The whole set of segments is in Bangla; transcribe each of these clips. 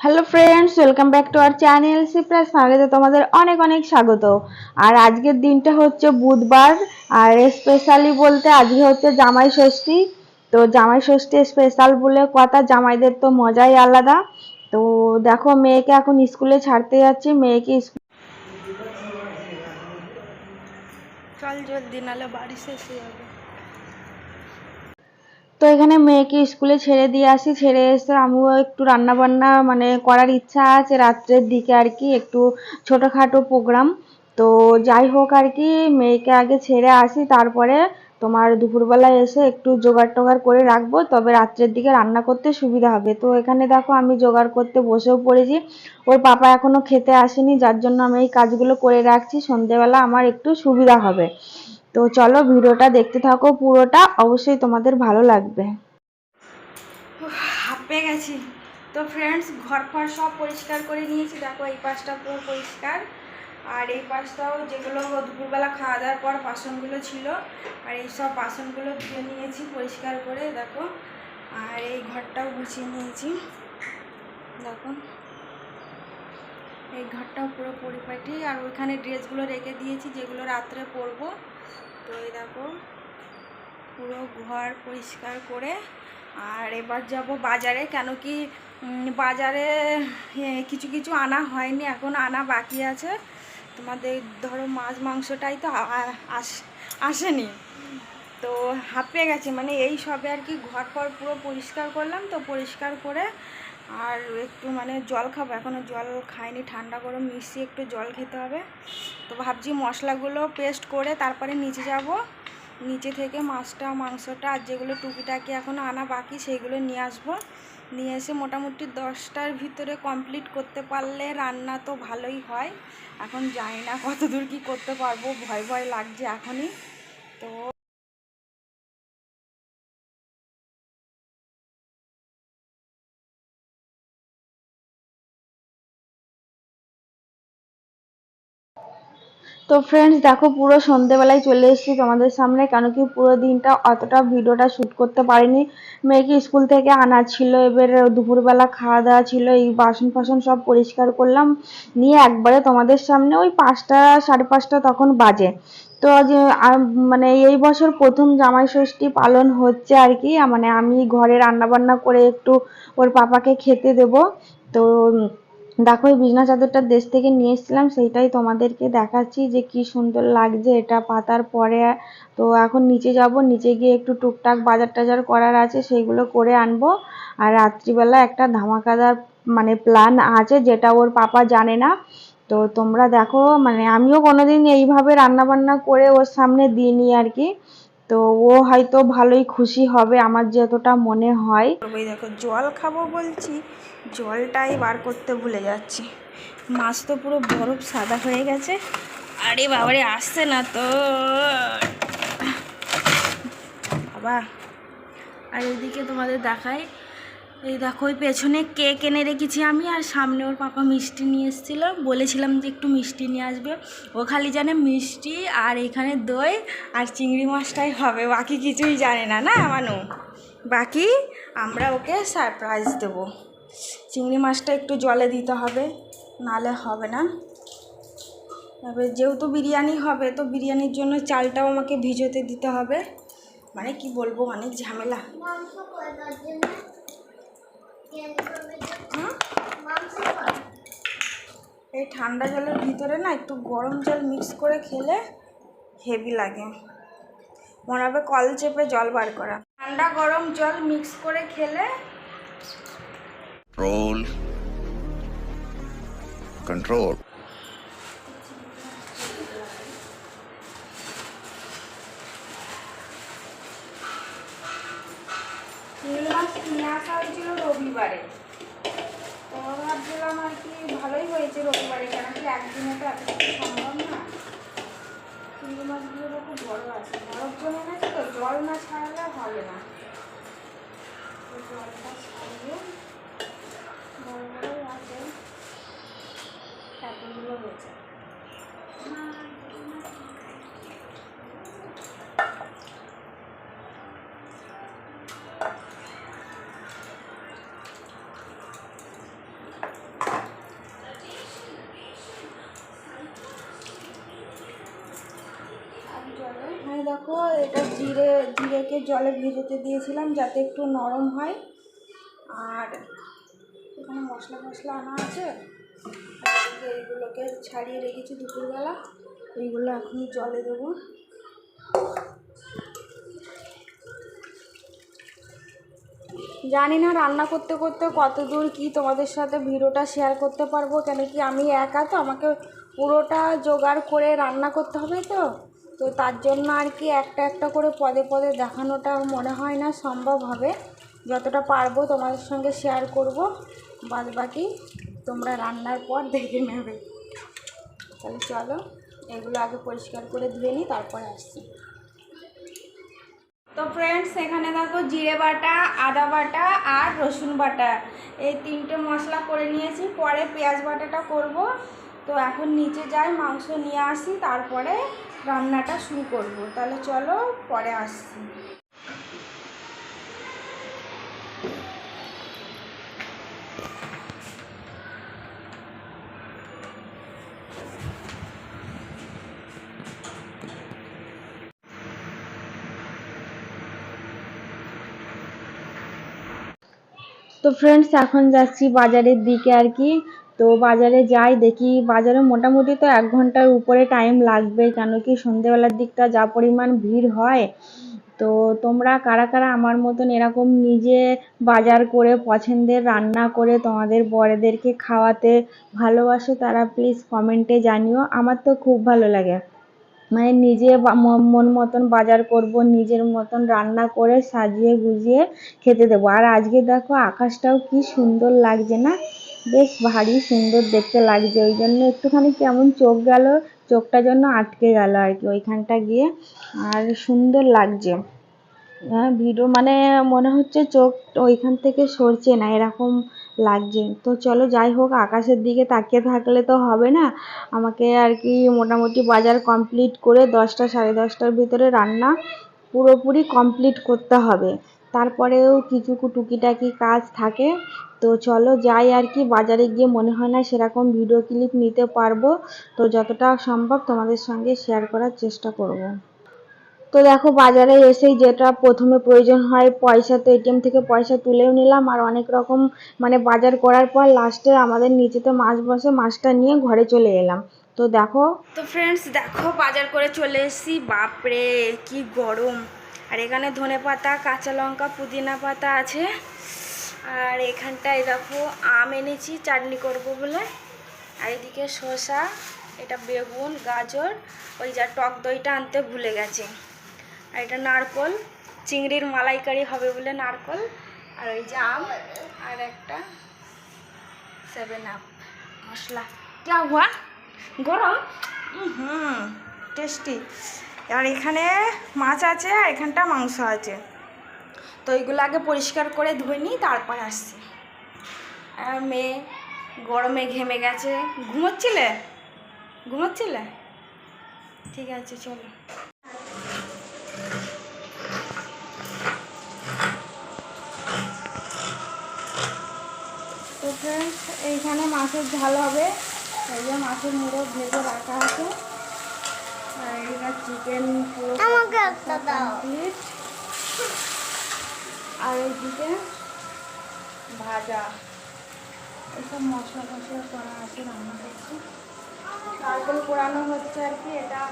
Hello friends welcome back to our channel সিপ্রাস ফ্যামিলিতে তোমাদের অনেক অনেক স্বাগত। আর আজকের দিনটা হচ্ছে বুধবার, আর স্পেশালি বলতে আজকে হচ্ছে জামাই ষষ্ঠী। তো জামাই ষষ্ঠী স্পেশাল বলে কথা, জামাইদের তো মজাই আলাদা। তো দেখো, মেয়েকে এখন স্কুলে ছাড়তে যাচ্ছি, মেয়েকে স্কুল চল জলদি নালে বাড়ি শেষ হয়ে যাবে। তো এখানে মেয়েকে স্কুলে ছেড়ে দিয়ে আসি। ছেড়ে এসে আমিও একটু রান্না বান্না মানে করার ইচ্ছা আছে রাত্রের দিকে আর কি, একটু ছোটোখাটো প্রোগ্রাম। তো যাই হোক আর কি, মেয়েকে আগে ছেড়ে আসি, তারপরে তোমার দুপুরবেলায় এসে একটু জোগাড় টোগাড় করে রাখব, তবে রাত্রের দিকে রান্না করতে সুবিধা হবে। তো এখানে দেখো আমি জোগাড় করতে বসেও পড়েছি। ওর পাপা এখনও খেতে আসেনি, যার জন্য আমি এই কাজগুলো করে রাখছি। সন্ধেবেলা আমার একটু সুবিধা হবে। তো চলো ভিডিওটা দেখতে থাকো পুরোটা, অবশ্যই তোমাদের ভালো লাগবে। হাঁপে গেছি। তো ফ্রেন্ডস ঘর ফর সব পরিষ্কার করে নিয়েছি। দেখো এই পাশটা পুরো পরিষ্কার। আর এই পাশটাও যেগুলো দুপুরবেলা খাওয়া দাওয়ার পর বাসনগুলো ছিল, আর এই সব বাসনগুলো ধুয়ে নিয়েছি পরিষ্কার করে, দেখো। আর এই ঘরটাও গুছিয়ে নিয়েছি, দেখো। এই ঘরটাও পুরো পরিপাটি, আর ওইখানে ড্রেসগুলো রেখে দিয়েছি, যেগুলো রাত্রে পরবো। তো এই দেখো, পুরো ঘর পরিষ্কার করে, আর এবার যাব বাজারে, কেন কি বাজারে কিছু কিছু আনা হয়নি, এখন আনা বাকি আছে। তোমাদের ধরো মাছ মাংসটাই তো আসেনি। তো হাঁপিয়ে গেছে মানে এই সবে আর কি ঘর ফর পুরো পরিষ্কার করলাম, তো পরিষ্কার করে আর একটু মানে জল খাব। এখনও জল খাইনি, ঠান্ডা গরম মিশিয়ে একটু জল খেতে হবে। তো ভাবছি মশলাগুলো পেস্ট করে তারপরে নিচে যাব। নিচে থেকে মাছটা, মাংসটা আর যেগুলো টুকিটাকি এখনও আনা বাকি সেইগুলো নিয়ে আসব। নিয়ে এসে মোটামুটি দশটার ভিতরে কমপ্লিট করতে পারলে রান্না তো ভালোই হয়। এখন জানি না কত দূর কী করতে পারব, ভয় ভয় লাগছে এখনই। তো তো ফ্রেন্ডস দেখো পুরো সন্ধেবেলায় চলে এসেছি তোমাদের সামনে, কেন কি পুরো দিনটা অতটা ভিডিওটা শ্যুট করতে পারিনি। মেয়েকে স্কুল থেকে আনা ছিল, এবার দুপুরবেলা খাওয়া দাওয়া ছিল, এই বাসন ফাসন সব পরিষ্কার করলাম। নিয়ে একবারে তোমাদের সামনে ওই পাঁচটা, সাড়ে পাঁচটা তখন বাজে। তো যে মানে এই বছর প্রথম জামাই ষষ্ঠী পালন হচ্ছে আর কি মানে আমি ঘরে রান্না বান্না করে একটু ওর পাপাকে খেতে দেব। তো দেখো, এই বিছনা চাদরটা দেশ থেকে নিয়ে এসেছিলাম, সেইটাই তোমাদেরকে দেখাচ্ছি যে কি সুন্দর লাগছে। এটা পাতার পরে, তো এখন নিচে যাব, নিচে গিয়ে একটু টুকটাক বাজার টাজার করার আছে, সেইগুলো করে আনব। আর রাত্রিবেলা একটা ধামাকাদার মানে প্ল্যান আছে, যেটা ওর পাপা জানে না। তো তোমরা দেখো মানে আমিও কোনোদিন এইভাবে রান্না বান্না করে ওর সামনে দিইনি আর কি। তো ও হয়তো ভালোই খুশি হবে আমার যতটা মনে হয়। দেখো, জল খাব বলছি, জলটাই বার করতে ভুলে যাচ্ছি। মাছ তো পুরো বরফ সাদা হয়ে গেছে। আরে বাবারে, আসছে না তো। বাবা, আর এদিকে তোমাদের দেখাই এই দেখো, ওই পেছনে কেক এনে রেখেছি আমি, আর সামনে ওর পাপা মিষ্টি নিয়ে এসেছিল। বলেছিলাম যে একটু মিষ্টি নিয়ে আসবে। ও খালি জানে মিষ্টি আর এখানে দই আর চিংড়ি মাছটাই হবে, বাকি কিছুই জানে না না, মানু? বাকি আমরা ওকে সারপ্রাইজ দেব। চিংড়ি মাছটা একটু জলে দিতে হবে, নালে হবে না। তবে যেহেতু বিরিয়ানি হবে, তো বিরিয়ানির জন্য চালটাও আমাকে ভিজোতে দিতে হবে। মানে কি বলব, অনেক ঝামেলা? এই ঠান্ডা জলের ভিতরে না একটু গরম জল মিক্স করে খেলে হেভি লাগে। মনে হবে কল চেপে জল বার করা। ঠান্ডা গরম জল মিক্স করে খেলে Roll. চিংড়ি মাছ কিনে আসা রবিবারে। তো ভাবছিলাম আর কি ভালোই হয়েছে রবিবারে, কেন কি একদিনে তো এত সম্ভব না। চিংড়ি মাছগুলো খুব বড় আছে। বরফ জমে গেছে তো, জল না ছাড়লে হবে না। জলটা ছাড়িয়ে বড় আছে। এতগুলো হয়েছে দেখো এটা জিরে জিরেকে জলে ভেজেতে দিয়েছিলাম যাতে একটু নরম হয়। আর এখানে মশলা মশলা আনা আছে। এইগুলোকে ছাড়িয়ে রেখেছি দুপুরবেলা। এইগুলো এখনই জলে দেবো। জানি না রান্না করতে করতে কত দূর কি তোমাদের সাথে ভিডিওটা শেয়ার করতে পারব। কেন কি আমি একা তো, আমাকে পুরোটা জোগাড় করে রান্না করতে হবে তো। তো তার জন্য আর কি একটা একটা করে পদে পদে দেখানোটা মনে হয় না সম্ভব হবে। যতটা পারব তোমাদের সঙ্গে শেয়ার করব। বাদ বাকি তোমরা রান্নার পর দেখে নেবে। তাহলে চলো, এগুলো আগে পরিষ্কার করে ধুয়ে নিই, তারপরে আসছি। তো ফ্রেন্ডস এখানে দেখো জিরে বাটা, আদা বাটা আর রসুন বাটা। এই তিনটে মশলা করে নিয়েছি। পরে পেঁয়াজ বাটাটা করব। তো এখন নিচে যাই, মাংস নিয়ে আসি, তারপরে রান্নাটা শুরু করব। তাহলে চলো পরে আসছি। তো ফ্রেন্ডস এখন যাচ্ছি বাজারের দিকে আর কি। তো বাজারে যাই, দেখি বাজারে মোটামুটি তো এক ঘণ্টার উপরে টাইম লাগবে, কেন কি সন্ধেবেলার দিকটা যা পরিমাণ ভিড় হয়। তো তোমরা কারা কারা আমার মতন এরকম নিজে বাজার করে পছন্দের রান্না করে তোমাদের বড়দেরকে খাওয়াতে ভালোবাসো, তারা প্লিজ কমেন্টে জানিও। আমার তো খুব ভালো লাগে। মানে নিজে মন মতন বাজার করব, নিজের মতন রান্না করে সাজিয়ে গুজিয়ে খেতে দেবো। আর আজকে দেখো আকাশটাও কি সুন্দর লাগছে না? বেশ ভারী সুন্দর দেখতে লাগছে, ওই জন্য একটুখানি কেমন চোখ গেল, চোখটা জন্য আটকে গেল আর কি ওইখানটা গিয়ে। আর সুন্দর লাগছে। হ্যাঁ ভিডিও মানে মনে হচ্ছে চোখ ওইখান থেকে সরছে না, এরকম লাগছে। তো চলো যাই হোক, আকাশের দিকে তাকিয়ে থাকলে তো হবে না। আমাকে আর কি মোটামুটি বাজার কমপ্লিট করে দশটা, সাড়ে দশটার ভিতরে রান্না পুরোপুরি কমপ্লিট করতে হবে। তারপরেও কিছু টুকিটাকি কাজ থাকে। তো চলো যাই আর কি, বাজারে গিয়ে মনে হয় না সেরকম ভিডিও ক্লিপ নিতে পারব। তো যতটা সম্ভব তোমাদের সঙ্গে শেয়ার করার চেষ্টা করব। তো দেখো, বাজারে এসেই যেটা প্রথমে প্রয়োজন হয়, পয়সা তো এটিএম থেকে পয়সা তুলেও নিলাম। আর অনেক রকম মানে বাজার করার পর লাস্টে আমাদের নিচেতে মাছ বসে, মাছটা নিয়ে ঘরে চলে এলাম। তো দেখো। তো ফ্রেন্ডস দেখো, বাজার করে চলে এসেছি। বাপরে, কি গরম। আর এখানে ধনে পাতা, কাঁচা লঙ্কা, পুদিনা পাতা আছে। আর এখানটায় দেখো, আম এনেছি, চাটনি করব বলে। আর এদিকে শসা, এটা বেগুন, গাজর, ওই যা টক দইটা আনতে ভুলে গেছে। আর এটা নারকল, চিংড়ির মালাইকারি হবে বলে নারকল। আর ওই যে আম, আর একটা সেভেন আপ মশলা। হুয়া, গরম? হুম টেস্টি আর এখানে মাছ আছে আর এখানটা মাংস আছে। তো এইগুলো আগে পরিষ্কার করে ধুয়ে নিই, তারপর আসছি। আর মেয়ে গরমে ঘেমে গেছে। ঘুমোচ্ছিলে? ঘুমোচ্ছিলে? ঠিক আছে, চলো। তো ফ্রেন্ডস এইখানে মাছের ঝাল হবে। এই যে মাছের মুড়ো ভেজে রাখা আছে। এখানে চিকেন পুরো আমাকে একটা দাও। কমপ্লিট আর এইদিকে ভাজা। এসব মশলা করা আছে রান্না করছি। নারকেল পোড়ানো হচ্ছে আর কি এটা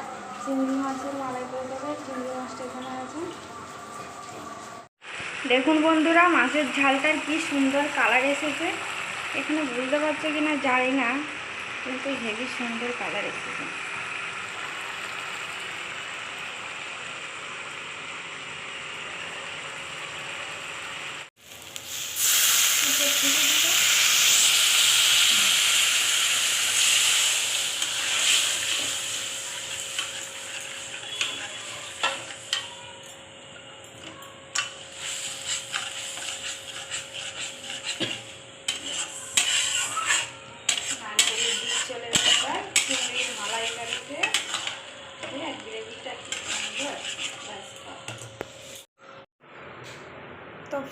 চিংড়ি মাছের মালাই করে দেবে চিংড়ি মাছটা এখানে আছে। দেখুন বন্ধুরা মাছের ঝালটার কি সুন্দর কালার এসেছে। এখানে বুঝতে পারছ কি না জানি না কিন্তু হেভি সুন্দর কালার এসেছে।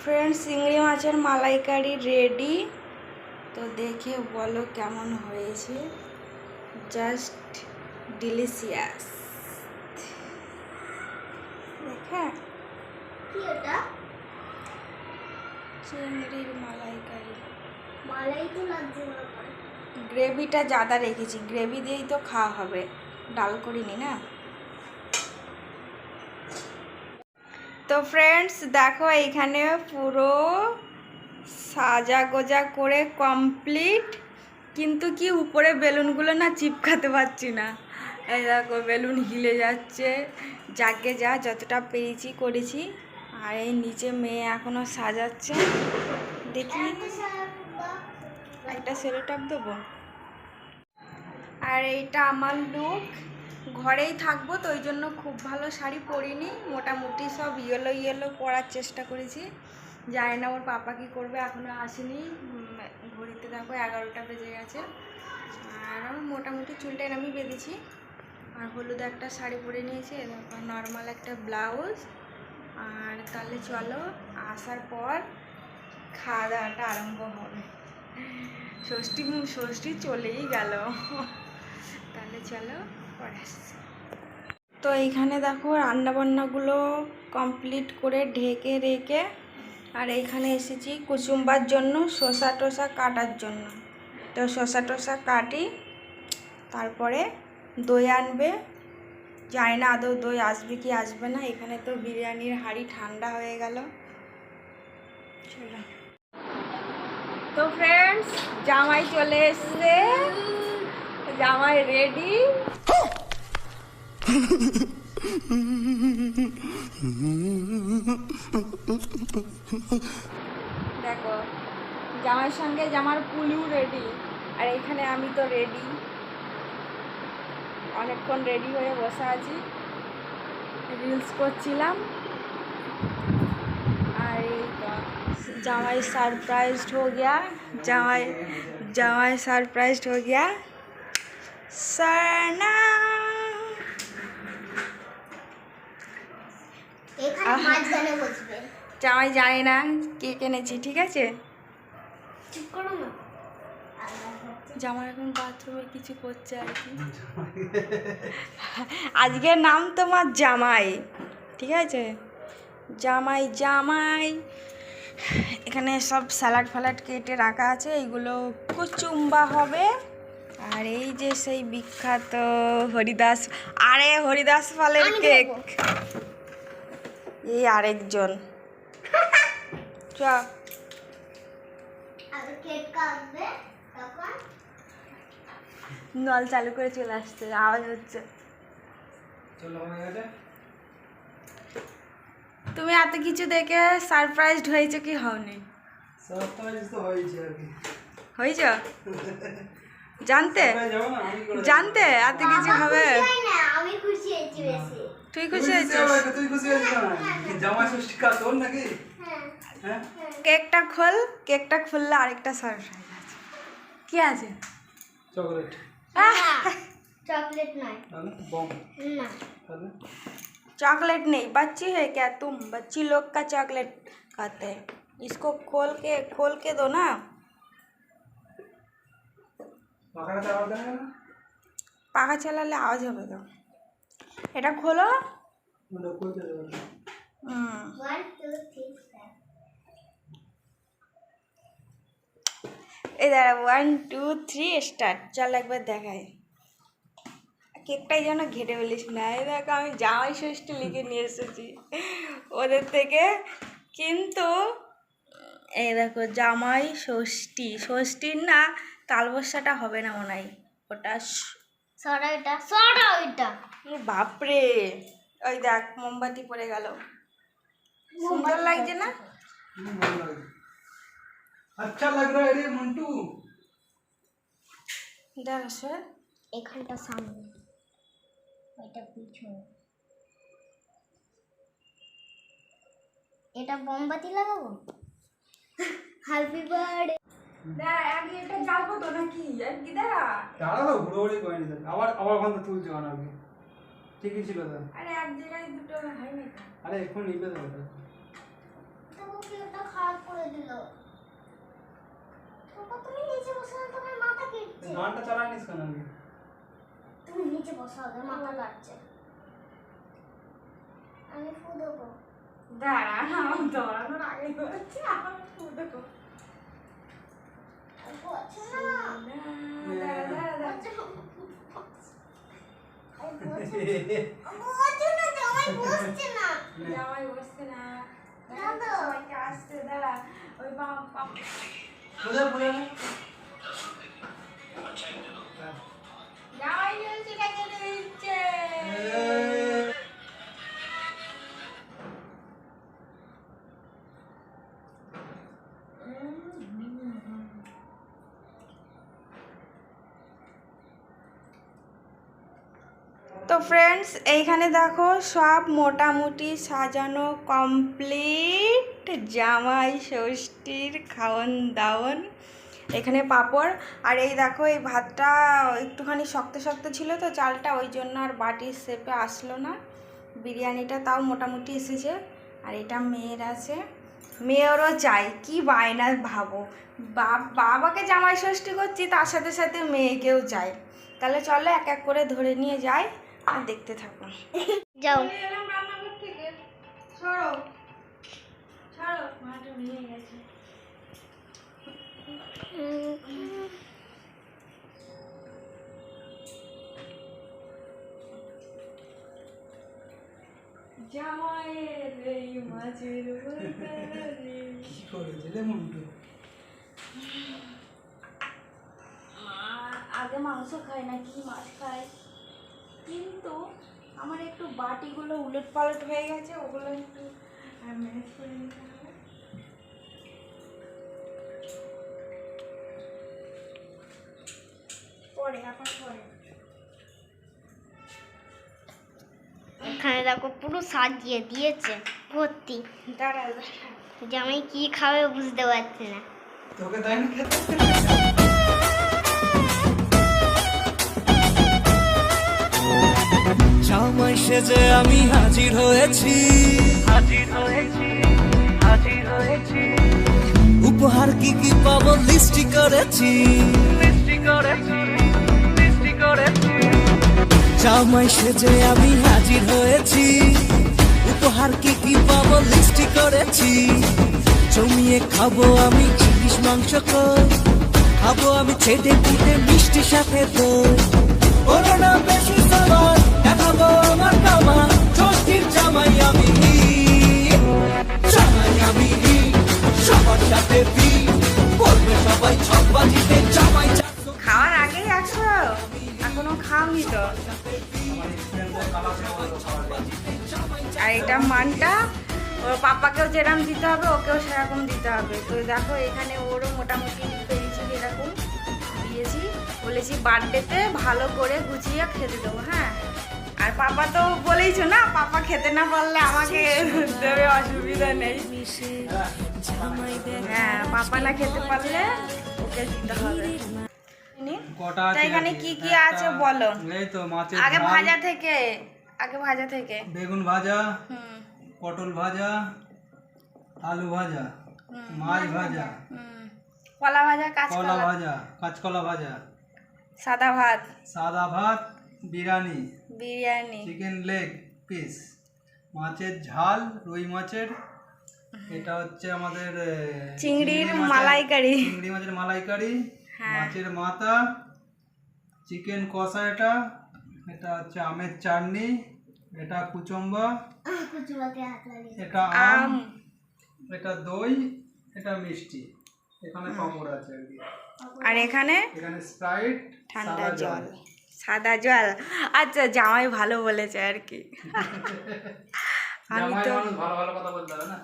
ফ্রেন্ডস চিংড়ি মাছের মালাইকারি রেডি তো দেখে বলো কেমন হয়েছে। জাস্ট ডিলিশিয়াস দেখা? চিংড়ির মালাইকারি। মালাই তো গ্রেভিটা জাদা রেখেছি। গ্রেভি দিয়েই তো খাওয়া হবে। ডাল করিনি না? তো ফ্রেন্ডস দেখো এখানে পুরো সাজা গোজা করে কমপ্লিট কিন্তু কি উপরে বেলুনগুলো না চিপকাতে পারছি না। এই দেখো, বেলুন হিলে যাচ্ছে। যাকে যা যতটা পেরেছি করেছি। আর এই নিচে মেয়ে এখনও সাজাচ্ছে। দেখি একটা সেলোটাপ দেবো। আর এইটা আমার লুক ঘরেই থাকব, তো ওই জন্য খুব ভালো শাড়ি পরিনি। মোটামুটি সব ইয়েলো ইয়েলো পরার চেষ্টা করেছি। জানি না ওর পাপা কী করবে এখনও আসেনি। ঘড়িতে দেখো এগারোটা বেজে গেছে। আর মোটামুটি চুলটা আমি বেঁধেছি। আর হলুদ একটা শাড়ি পরে নিয়েছি, এ দেখো নর্মাল একটা ব্লাউজ আর তাহলে চলো, আসার পর খাওয়া দাওয়াটা আরম্ভ হবে। ষষ্ঠী ষষ্ঠী চলেই গেল। তাহলে চলো। তো এইখানে দেখো রান্নাবান্নাগুলো কমপ্লিট করে ঢেকে রেখে আর এইখানে এসেছি কুচুম্বার জন্য, শসা টসা কাটার জন্য। তো শসা টসা কাটি, তারপরে দই আনবে। জানি না আদৌ দই আসবে কি আসবে না, এখানে তো বিরিয়ানির হাঁড়ি ঠান্ডা হয়ে গেল। তো ফ্রেন্ডস জামাই চলে এসছে। জামাই রেডি দেখো জামার সঙ্গে জামার পুলিও রেডি আর এখানে আমি তো রেডি অনেকক্ষণ রেডি হয়ে বসে আছি। রিলস করছিলাম। আর এই জামাই সারপ্রাইজড হো গিয়া, জামাই জামাই সারপ্রাইজড হো গিয়া শরণাম জামাই জানে না কে কেনেছি ঠিক আছে? জামাই এখন বাথরুমে কিছু করছে আর কি। আজকের নাম তোমার জামাই ঠিক আছে? জামাই জামাই। এখানে সব স্যালাড ফ্যালাড কেটে রাখা আছে এগুলো কুচুম্বা হবে। আর এই যে সেই বিখ্যাত হরিদাস আরে হরিদাস ফলের কেক। এই আরেকজন। চ। নল চালু করে চলে আসছে আওয়াজ হচ্ছে। তুমি এত কিছু দেখে সারপ্রাইজড হয়েছে কি হওনি? সারপ্রাইজ তো হয়েছে হয়েছ? জানতে Surprise হবে না আমি করে জানতে এত কিছু বাবা হবে খুশি হয় না আমি খুশি হয়েছি বেশি তুই তুই খুশি খুশি হয়েছিস হবে তো, তুই খুশি হয়েছিস না কি জামা ষষ্ঠী কাজ তোর নাকি হ্যাঁ হ্যাঁ কেকটা খোল কেকটা খুললে আরেকটা সারপ্রাইজ আছে কি আছে চকলেট চকলেট নয় তাহলে বম না তাহলে चॉकलेट नहीं बच्ची है क्या तुम बच्ची लोग का चॉकलेट खाते हैं इसको खोल के खोल के दो ना পাখা চালালে আওয়াজ হবে তো। এটা খোলো। এই দাঁড়া ওয়ান টু থ্রি স্টার্ট চল একবার দেখাই। কেকটাই যেন ঘেটে ফেলিস না। এই দেখো আমি জামাই ষষ্ঠী লিখে নিয়ে এসেছি। ওদের থেকে কিন্তু এই দেখো জামাই ষষ্ঠী। ষষ্ঠীর না তালবস্যাটা হবে না মনে হয়। ওটা সরা এটা সরা ওইটা। বাপরে! ওই দেখ মোমবাতি পড়ে গেল। সুন্দর লাগছে না? আচ্ছা লাগ রা রে মন্টু। দেখ স্যার এখানটা সামনে। ওইটা পিছনে। এটা মোমবাতি লাগাবো? হ্যাপি বার্থডে দেখ আগে এটা জ্বালবো তো নাকি? আর কি ঘুরোঘুরি করে নিতে আবার আবার ওখান থেকে তুলছে কেন ঠিকই ছিল তো। আরে এক জায়গায় দুটো হয় না আরে এখন নিবে তো ওটা। তোকে খারাপ করে দিল? তুমি নিচে বসে তোমার মাথা কেটছে। গানটা চালানিস কেন তুমি নিচে বসো আগে মাথা লাগছে আমি ফু দাঁড়া আমার দৌড়ানোর আগে হচ্ছে না। ফ্রেন্ডস এইখানে দেখো সব মোটামুটি সাজানো কমপ্লিট জামাই, ষষ্ঠীর খাওয়ান দাওয়ান এখানে পাঁপড়। আর এই দেখো, এই ভাতটা একটুখানি শক্ত শক্ত ছিল তো চালটা, ওই জন্য আর বাটির শেপে আসলো না। বিরিয়ানিটা তাও মোটামুটি এসেছে। আর এটা মেয়ের আছে। মেয়েরও চাই, কি বায়না ভাবো। বাবাকে জামাই ষষ্ঠী করছি, তার সাথে সাথে মেয়েকেও চাই। তাহলে চলো এক এক করে ধরে নিয়ে যাই। আর দেখতে থাকো। যাও। জামাইয়ের এই কি করেছে রে মন্টু আগে মাংস খায় না কি মাছ খায়? কিন্তু আমার একটু বাটিগুলো উলট পালট হয়ে গেছে ওগুলো একটু ম্যানেজ করে নিতে হবে। পরে এখন পরে। এখানে দেখো পুরো সাজিয়ে দিয়েছে ভর্তি। দাঁড়া দাঁড়া জামাই কি খাবে বুঝতে পারছি না। তোকে না খেতে জামাই সেজে আমি হাজির হয়েছি। হাজির হয়েছি হাজির হয়েছি। উপহার কি কি পাবো লিস্টি করেছি। লিস্টি করেছি লিস্টি করেছি। জামাই সেজে আমি হাজির হয়েছি। উপহার কি কি পাবো লিস্টি করেছি। জমিয়ে খাব আমি ইলিশ মাংস খাব আমি ছেটে পিঠে মিষ্টি সাথে তো ওরা না বেশি খাওয়ার আগেই আসো এখনও খাওনি তো? আর মানটা, ওর পাপাকেও যেরকম দিতে হবে, ওকেও সেরকম দিতে হবে। তো দেখো, এখানে ওরও মোটামুটি পেয়েছি এরকম দিয়েছি, বলেছি বার্থডেতে ভালো করে গুছিয়ে খেতে দেবো হ্যাঁ? আর পাপা তো বলেইছো না পাপা খেতে না পারলে আমাকে দেবে অসুবিধা নেই। হ্যাঁ পাপা না খেতে পারলে ওকে দিতে হবে। এখানে কি কি আছে বলো? আগে ভাজা থেকে আগে ভাজা থেকে। বেগুন ভাজা পটল ভাজা আলু ভাজা মাছ ভাজা হুম। কলা ভাজা কাঁচকলা। ভাজা কাঁচকলা ভাজা। সাদা ভাত। সাদা ভাত biryani. Biryani. Chicken leg piece মাছের ঝাল রুই মাছের। এটা হচ্ছে আমাদের চিংড়ির মালাইকারি। চিংড়ি মাছের মালাইকারি হ্যাঁ। মাছের মাথা চিকেন কষা এটা এটা হচ্ছে আমের চাটনি এটা কুচম্বা এটা আম আম। এটা দই এটা মিষ্টি। এখানে পাঁপড় আছে আর এখানে এখানে স্প্রাইট ঠান্ডা জল। সাদা জল। আচ্ছা জামাই ভালো বলেছে আর কি। আমি তো মানুষ ভালো ভালো কথা বলতে হবে না?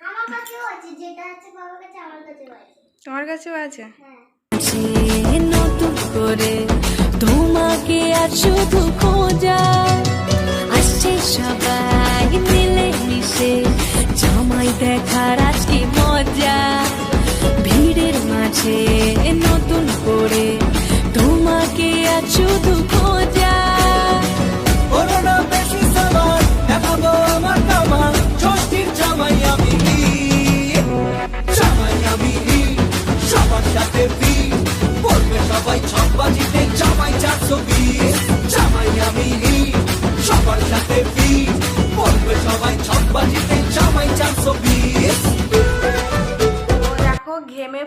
আমার কাছেও আছে যেটা আছে বাবার কাছে আমার কাছেও আছে। তোমার কাছেও আছে? হ্যাঁ। নতুন করে তোমাকে আর শুধু খোঁজা। আসছে সবাই মিলে মিশে জামাই দেখার আজকে মজা। ভিড়ের মাঝে নতুন করে তোমাকে আর শুধু খোঁজা ওরা না বেশি সাবার, দেখাবো আমার কামা ষষ্ঠীর জামাই আমি জামাই আমি সবার সাথে বি। বলবে সবাই ছক বাজিতে জামাই চারশো বিশ জামাই আমি সবার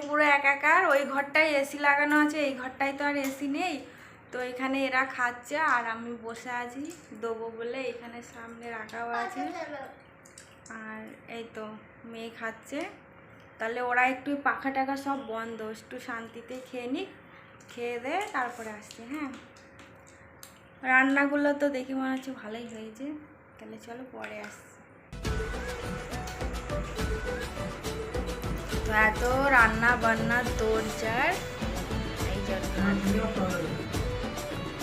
পুরো একাকার। ওই ঘরটায় এসি লাগানো আছে এই ঘরটায় তো আর এসি নেই। তো এখানে এরা খাচ্ছে আর আমি বসে আছি দেবো বলে এখানে সামনে রাখাও আছে। আর এই তো মেয়ে খাচ্ছে। তাহলে ওরা একটু পাখা টাখা সব বন্ধ একটু শান্তিতে খেয়ে নিক খেয়ে দে তারপরে আসছে হ্যাঁ। রান্নাগুলো তো দেখে মনে হচ্ছে ভালোই হয়েছে। তাহলে চলো পরে আসছি। এত রান্না বান্না দরজার এই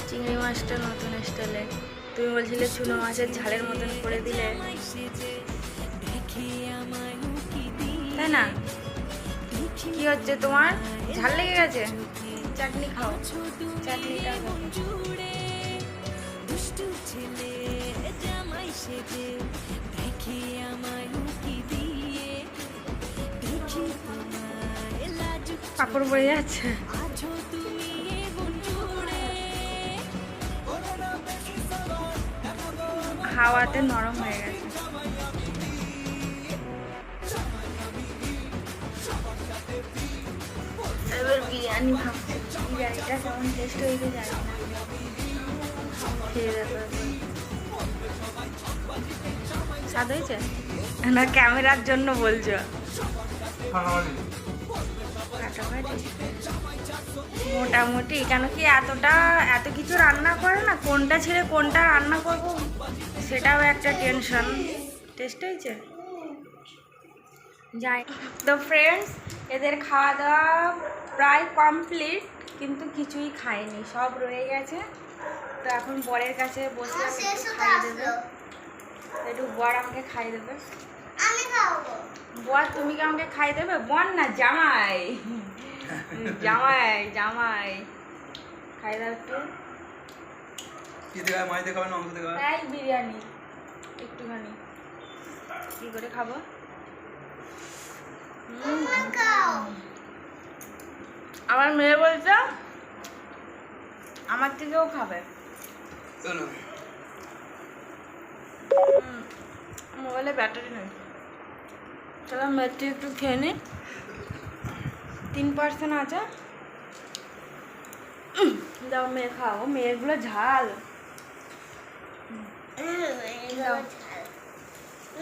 চিংড়ি মাছটা নতুন স্টাইলে তুমি বলছিলে চুনো মাছের ঝালের মতন করে দিলে। তাই না? কি হচ্ছে তোমার? ঝাল লেগে গেছে? চাটনি খাও। চাটনিটা খাও। দুষ্টু ছেলে জামাই সেজে। কাপড় পরে যাচ্ছে। হাওয়াতে নরম হয়ে গেছে। এবার বিরিয়ানি ভাবছি। বিরিয়ানিটা কেমন টেস্ট হয়েছে জানি হয়েছে? না, ক্যামেরার জন্য বলছো। মোটামুটি কেন কি এতটা এত কিছু রান্না করে না? কোনটা ছেড়ে কোনটা রান্না করব? সেটাও একটা টেনশন। টেস্ট হয়েছে? যাই তো ফ্রেন্ডস এদের খাওয়া দাওয়া প্রায় কমপ্লিট কিন্তু কিছুই খায়নি সব রয়ে গেছে। তো এখন বরের কাছে বসে আমার খাইয়ে দেবে। একটু বর আমাকে খাইয়ে দেবে। বর তুমি কি আমাকে খাই দেবে? বল না জামাই। জামাই জামাই। খাই দাও একটু। কি দেখায়? মাছ দেখাবে না অংশ দেখাবে? এই বিরিয়ানি। একটুখানি। কি করে খাব? হুম, আমার মেয়ে বলছে আমার থেকেও খাবে। মোবাইলে ব্যাটারি নেই। চলো মেয়েটি একটু খেয়ে নি। তিন পার্সেন্ট আছে। দাও মেয়ে খাও। মেয়েরগুলো ঝাল।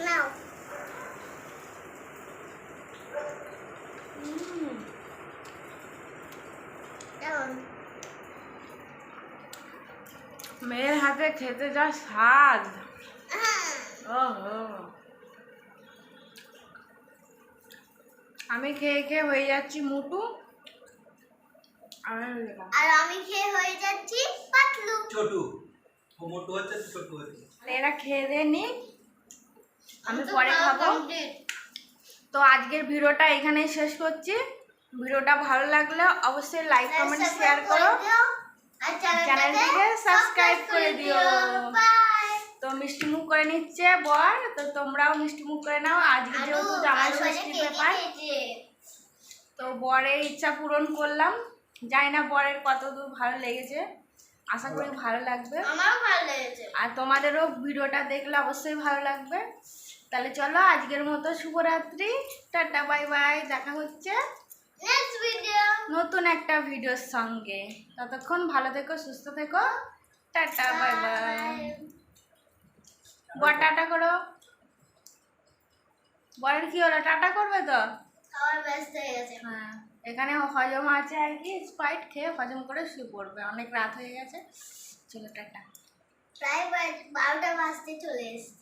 নাও। মেয়ের হাতে খেতে যা স্বাদ। হ্যাঁ। ওহো। আমি খেয়ে খেয়ে হয়ে যাচ্ছি মুটু। আর আমি খেয়ে হয়ে যাচ্ছি পাতলু। ছোটু। ও মোটু হচ্ছে ছোটু হচ্ছে। এরা খেয়ে দিয়ে নি আমি পরে খাব। তো আজকের ভিডিওটা এখানেই শেষ করছি। ভিডিওটা ভালো লাগলে অবশ্যই লাইক কমেন্ট শেয়ার করো আর চ্যানেলটিকে সাবস্ক্রাইব করে দিও। বাই তো মিষ্টি মুখ করে নিচ্ছে বর। তো তোমরাও মিষ্টি মুখ করে নাও। আজকে যেহেতু জামাই ষষ্ঠী ব্যাপার তো বরের ইচ্ছা পূরণ করলাম। জানি না বরের কত দূর ভালো লেগেছে। আশা করি ভালো লাগবে। আমারও ভালো লেগেছে। আর তোমাদেরও ভিডিওটা দেখলে অবশ্যই ভালো লাগবে। তাহলে চলো আজকের মতো শুভরাত্রি। Tata bye bye. দেখা হচ্ছে নেক্সট ভিডিও নতুন একটা ভিডিওর সঙ্গে। ততক্ষণ ভালো থেকো সুস্থ থেকো। Tata bye bye. বর টাটা করো। বরের কি হলো? টাটা করবে তো? ব্যস্ত হয়ে গেছে। হ্যাঁ এখানে হজম আছে আর কি স্প্রাইট খেয়ে হজম করে শুয়ে পড়বে। অনেক রাত হয়ে গেছে। চলো টাটা। প্রায় বারোটা বাজতে চলে এসছে।